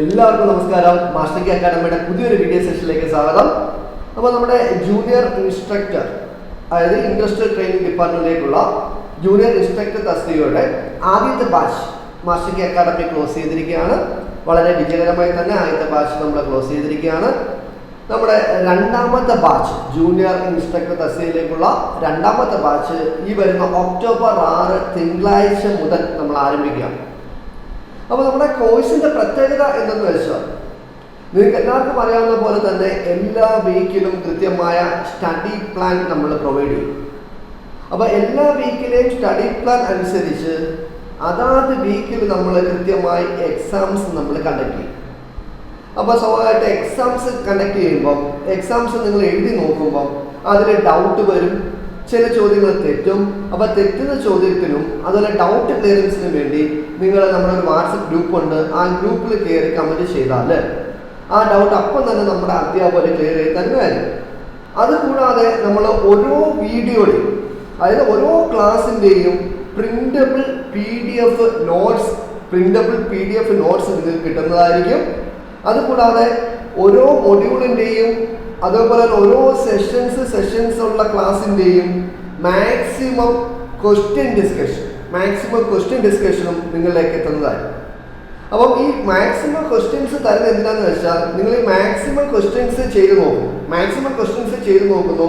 എല്ലാവർക്കും നമസ്കാരം. Master K അക്കാഡമിയുടെ പുതിയൊരു വീഡിയോ സെഷനിലേക്ക് സ്വാഗതം. അപ്പോൾ നമ്മുടെ ജൂനിയർ ഇൻസ്ട്രക്ടർ അതായത് ഇൻഡസ്ട്രിയൽ ട്രെയിനിങ് ഡിപ്പാർട്ട്മെന്റിലേക്കുള്ള ജൂനിയർ ഇൻസ്ട്രക്ടർ തസ്തികയുടെ ആദ്യത്തെ batch Master K academy close ചെയ്തിരിക്കുകയാണ്. വളരെ വിജയകരമായി തന്നെ ആദ്യത്തെ ബാച്ച് നമ്മൾ ക്ലോസ് ചെയ്തിരിക്കുകയാണ്. നമ്മുടെ രണ്ടാമത്തെ ബാച്ച് ജൂനിയർ ഇൻസ്ട്രക്ടർ തസ്തികയിലേക്കുള്ള രണ്ടാമത്തെ ബാച്ച് ഈ വരുന്ന ഒക്ടോബർ ആറ് തിങ്കളാഴ്ച മുതൽ നമ്മൾ ആരംഭിക്കുകയാണ് അപ്പോൾ നമ്മുടെ കോഴ്സിന്റെ പ്രത്യേകത എന്തെന്ന് വെച്ചാൽ നിങ്ങൾക്ക് എല്ലാവർക്കും അറിയാവുന്ന പോലെ തന്നെ എല്ലാ വീക്കിലും കൃത്യമായ സ്റ്റഡി പ്ലാൻ നമ്മൾ പ്രൊവൈഡ് ചെയ്യും. അപ്പോൾ എല്ലാ വീക്കിലെയും സ്റ്റഡി പ്ലാൻ അനുസരിച്ച് അതാത് വീക്കിൽ നമ്മൾ കൃത്യമായി എക്സാംസ് നമ്മൾ കണ്ടക്ട് ചെയ്യും. അപ്പോൾ സ്വാഭാവികമായിട്ട് എക്സാംസ് കണ്ടക്ട് ചെയ്യുമ്പോൾ എക്സാംസ് നിങ്ങൾ എഴുതി നോക്കുമ്പോൾ അതിൽ ഡൗട്ട് വരും ചില ചോദ്യങ്ങൾ തെറ്റും അപ്പോൾ തെറ്റുന്ന ചോദ്യത്തിനും അതുപോലെ ഡൗട്ട് ക്ലിയറൻസിനും വേണ്ടി നിങ്ങൾ നമ്മുടെ ഒരു വാട്സപ്പ് ഗ്രൂപ്പ് ഉണ്ട്. ആ ഗ്രൂപ്പിൽ കയറി കമന്റ് ചെയ്താൽ ആ ഡൗട്ട് അപ്പം തന്നെ നമ്മുടെ അധ്യാപകർ ക്ലിയർ ചെയ്ത് തരുന്നതായിരിക്കും അതുകൂടാതെ നമ്മൾ ഓരോ വീഡിയോയുടെയും അതായത് ഓരോ ക്ലാസ്സിന്റെയും printable P D F notes printable P D F notes നിങ്ങൾക്ക് കിട്ടുന്നതായിരിക്കും. അതുകൂടാതെ ഓരോ മൊഡ്യൂളിന്റെയും അതേപോലെ തന്നെ ഓരോ സെഷൻസ് സെഷൻസ് ഉള്ള ക്ലാസ്സിന്റെയും maximum question discussion maximum question ഡിസ്കഷനും നിങ്ങളിലേക്ക് എത്തുന്നതായിരിക്കും അപ്പം ഈ മാക്സിമം ക്വസ്റ്റ്യൻസ് തരുന്ന എന്തിനാന്ന് വെച്ചാൽ നിങ്ങൾ ഈ മാക്സിമം ക്വസ്റ്റ്യൻസ് ചെയ്തു നോക്കും. മാക്സിമം ക്വസ്റ്റ്യൻസ് ചെയ്തു നോക്കുന്നു.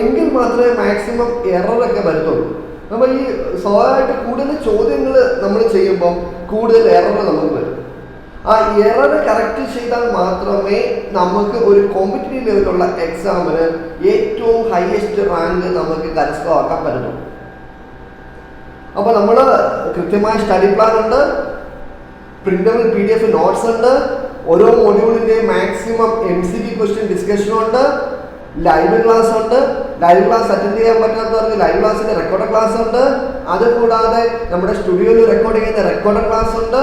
എങ്കിൽ മാത്രമേ മാക്സിമം എററൊക്കെ വരുത്തുള്ളൂ. അപ്പോൾ ഈ സ്വാഭാവികമായിട്ട് കൂടുതൽ ചോദ്യങ്ങൾ നമ്മൾ ചെയ്യുമ്പോൾ കൂടുതൽ എറർ നമുക്ക് വരും. ആ എറർ കറക്റ്റ് ചെയ്താൽ മാത്രമേ നമുക്ക് ഒരു കോമ്പറ്റീവ് ലെവലുള്ള എക്സാമിന് ഏറ്റവും ഹയസ്റ്റ് റാങ്ക് നമുക്ക് കരസ്ഥമാക്കാൻ പറ്റുള്ളൂ അപ്പോൾ നമ്മൾ കൃത്യമായ സ്റ്റഡി പ്ലാൻ ഉണ്ട്. Printable P D F notes ഉണ്ട്. ഓരോ മൊഡ്യൂളിന്റെ maximum M C B question discussion ഉണ്ട്. ലൈവ് ക്ലാസ് ഉണ്ട്. ലൈവ് ക്ലാസ് അറ്റൻഡ് ചെയ്യാൻ പറ്റാത്തവർക്ക് ലൈവ് ക്ലാസ്സിന്റെ റെക്കോർഡ് ക്ലാസ് ഉണ്ട്. അതുകൂടാതെ നമ്മുടെ സ്റ്റുഡിയോയിൽ റെക്കോർഡ് ചെയ്യുന്ന റെക്കോർഡ് ക്ലാസ് ഉണ്ട്.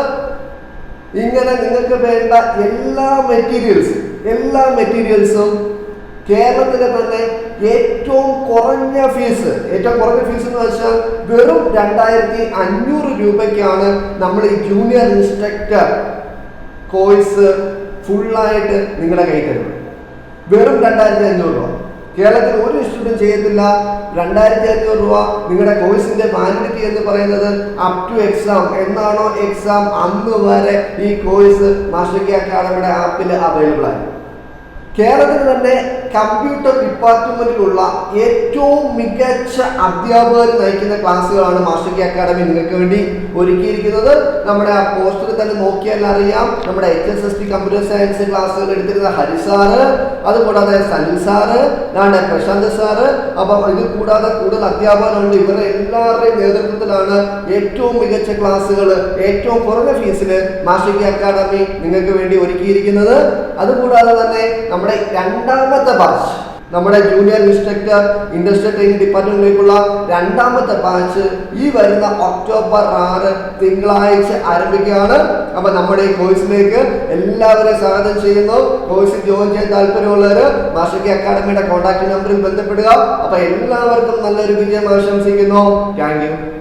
ഇങ്ങനെ നിങ്ങൾക്ക് വേണ്ട എല്ലാ മെറ്റീരിയൽസും എല്ലാ മെറ്റീരിയൽസും കേരളത്തിലെ തന്നെ ഏറ്റവും കുറഞ്ഞ ഫീസ് ഏറ്റവും കുറഞ്ഞ ഫീസ് എന്ന് വെച്ചാൽ വെറും രണ്ടായിരത്തി അഞ്ഞൂറ് രൂപയ്ക്കാണ് നമ്മൾ ഈ ജൂനിയർ ഇൻസ്ട്രക്ടർ കോഴ്സ് ഫുള്ളായിട്ട് നിങ്ങളുടെ കയ്യിൽ തരുന്നത്. വെറും രണ്ടായിരത്തി അഞ്ഞൂറ് രൂപ. കേരളത്തിൽ ഒരു ഇൻസ്റ്റിറ്റ്യൂട്ടും ചെയ്യത്തില്ല. രണ്ടായിരത്തി അഞ്ഞൂറ് രൂപ നിങ്ങളുടെ കോഴ്സിന്റെ വാലിഡിറ്റി എന്ന് പറയുന്നത് അപ് ടു എക്സാം എന്നാണോ എക്സാം അന്ന് വരെ ഈ കോഴ്സ് മാസ്റ്റർ കെ ആപ്പിൽ അവൈലബിൾ ആയി കേരളത്തിൽ തന്നെ കമ്പ്യൂട്ടർ ഡിപ്പാർട്ട്മെന്റിലുള്ള ഏറ്റവും മികച്ച അധ്യാപകർ നയിക്കുന്ന ക്ലാസ്സുകളാണ് മാസ്റ്റർ കെ അക്കാഡമി നിങ്ങൾക്ക് വേണ്ടി ഒരുക്കിയിരിക്കുന്നത് നമ്മുടെ ആ പോസ്റ്ററിൽ തന്നെ നോക്കിയാൽ അറിയാം. നമ്മുടെ H S S T computer science ക്ലാസ്സുകൾ എടുത്തിരുന്ന ഹരി സാറ് അതുകൂടാതെ സലിൽ സാറ് നാണ് പ്രശാന്ത് സാറ്. അപ്പം ഇത് കൂടാതെ കൂടുതൽ അധ്യാപകരുണ്ട്. ഇവരുടെ എല്ലാവരുടെയും നേതൃത്വത്തിലാണ് ഏറ്റവും മികച്ച ക്ലാസ്സുകൾ ഏറ്റവും കുറഞ്ഞ ഫീസിൽ മാസ്റ്റർ കെ അക്കാഡമി നിങ്ങൾക്ക് വേണ്ടി ഒരുക്കിയിരിക്കുന്നത്. അതുകൂടാതെ തന്നെ നമ്മുടെ രണ്ടാമത്തെ ബാച്ച് നമ്മുടെ ജൂനിയർ ഇൻസ്ട്രക്ടർ ഇൻഡസ്ട്രിയൽ ട്രെയിനിങ് ഡിപ്പാർട്ട്മെന്റിലേക്കുള്ള രണ്ടാമത്തെ ബാച്ച് ഈ വരുന്ന ഒക്ടോബർ ആറ് തിങ്കളാഴ്ച ആരംഭിക്കുകയാണ്. അപ്പൊ നമ്മുടെ ഈ കോഴ്സിലേക്ക് എല്ലാവരെയും സ്വാഗതം ചെയ്യുന്നു. കോഴ്സിൽ ജോയിൻ ചെയ്യാൻ താല്പര്യമുള്ളവർ മാഷക്കി അക്കാഡമിയുടെ കോൺടാക്ട് നമ്പറിൽ ബന്ധപ്പെടുക. അപ്പൊ എല്ലാവർക്കും നല്ലൊരു വിജയം ആശംസിക്കുന്നു. താങ്ക്